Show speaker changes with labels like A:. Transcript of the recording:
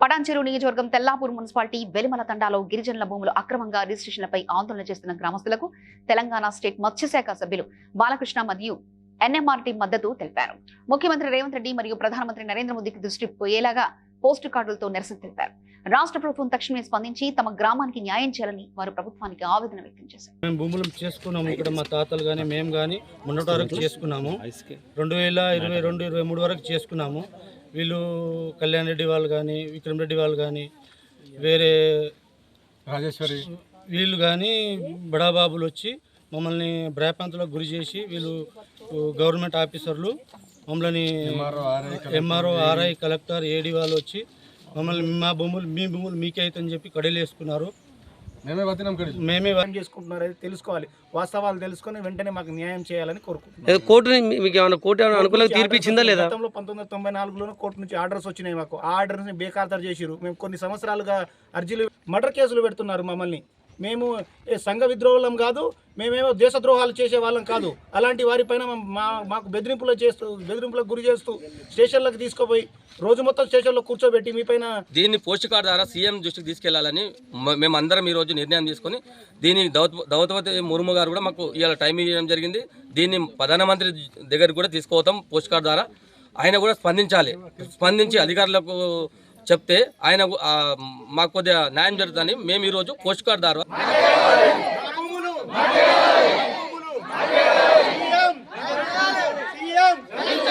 A: పటాన్చెరు నియోజకవర్గం తెల్లాపూర్ మున్సిపాలిటీ వెలిమల తండాలో గిరిజనుల భూములు అక్రమంగా రిజిస్ట్రేషన్లపై ఆందోళన చేస్తున్న గ్రామస్తులకు తెలంగాణ స్టేట్ మత్స్యశాఖ సభ్యులు బాలకృష్ణ మరియు ఎన్ఎంఆర్టీ మద్దతు తెలిపారు. ముఖ్యమంత్రి రేవంత్ రెడ్డి మరియు ప్రధానమంత్రి నరేంద్ర మోదీకి దృష్టి పోయేలాగా పోస్టు కార్డులతో నిరసన తెలిపారు. రాష్ట్ర ప్రభుత్వం తక్షణమే స్పందించి తమ గ్రామానికి న్యాయం చేయాలని వారు ప్రభుత్వానికి ఆవేదన వ్యక్తం చేశారు.
B: మేము భూములు చేసుకున్నాము. ఇక్కడ మా తాతలు కానీ మేము కానీ మొన్నటి వరకు చేసుకున్నాము. రెండు వేల ఇరవై రెండు ఇరవై మూడు వరకు చేసుకున్నాము. వీళ్ళు కళ్యాణ్ రెడ్డి వాళ్ళు కానీ విక్రమ్ రెడ్డి వాళ్ళు కానీ వేరే
C: రాజేశ్వరి.
B: వీళ్ళు కానీ బడాబాబులు వచ్చి మమ్మల్ని భ్రాపాంతులకు గురి చేసి వీళ్ళు గవర్నమెంట్ ఆఫీసర్లు మమ్మల్ని ఎంఆర్ఓ ఆర్ఐ కలెక్టర్ ఏడి. వాళ్ళు వచ్చి మమ్మల్ని మా భూములు మీ భూములు మీకే అవుతుందని చెప్పి కడలు వేసుకున్నారు
C: మేమే
D: చేసుకుంటున్నారు తెలుసుకోవాలి. వాస్తవాలు తెలుసుకొని వెంటనే మాకు న్యాయం చేయాలని
E: ఏదో
D: కోరుకుంటున్నాం
E: కోర్టుని మీ- మీకు ఏమైనా కోర్టు ఏమైనా అనుకూలంగా తీర్పు ఇచ్చిందా లేదా?
D: గతంలో పంతొమ్మిది వందల తొంభై నాలుగులోనే కోర్టు నుంచి ఆర్డర్స్ వచ్చినాయి మాకు. ఆ ఆర్డర్స్ని బేఖాతరు చేసిరు మేము కొన్ని సంవత్సరాలుగా అర్జీలు మర్డర్ కేసులు పెడుతున్నారు మమ్మల్ని. మేము ఏ సంఘ విద్రోహులం కాదు మేమేమో దేశద్రోహాలు చేసే వాళ్ళం కాదు. అలాంటి వారిపైన మా- మా మాకు బెదిరింపులు చేస్తూ బెదిరింపులకు గురి చేస్తూ స్టేషన్లకు తీసుకుపోయి రోజు మొత్తం స్టేషన్లో కూర్చోబెట్టి మీ పైన
F: దీన్ని పోస్ట్ కార్డ్ ద్వారా సీఎం దృష్టికి తీసుకెళ్ళాలని మేమందరం ఈరోజు రోజు నిర్ణయం తీసుకొని దీన్ని దౌత దౌతవతి ముర్ము గారు కూడా మాకు ఇవాళ టైం ఇవ్వడం జరిగింది. దీన్ని ప్రధానమంత్రి దగ్గరికి కూడా తీసుకుపోతాం పోస్ట్ కార్డ్ ద్వారా. ఆయన కూడా స్పందించాలి. స్పందించి అధికారులకు చెప్తే ఆయన మాకు కొద్దిగా న్యాయం జరుగుతుందని మేము ఈరోజు పోస్ట్ కార్డ్ ద్వారా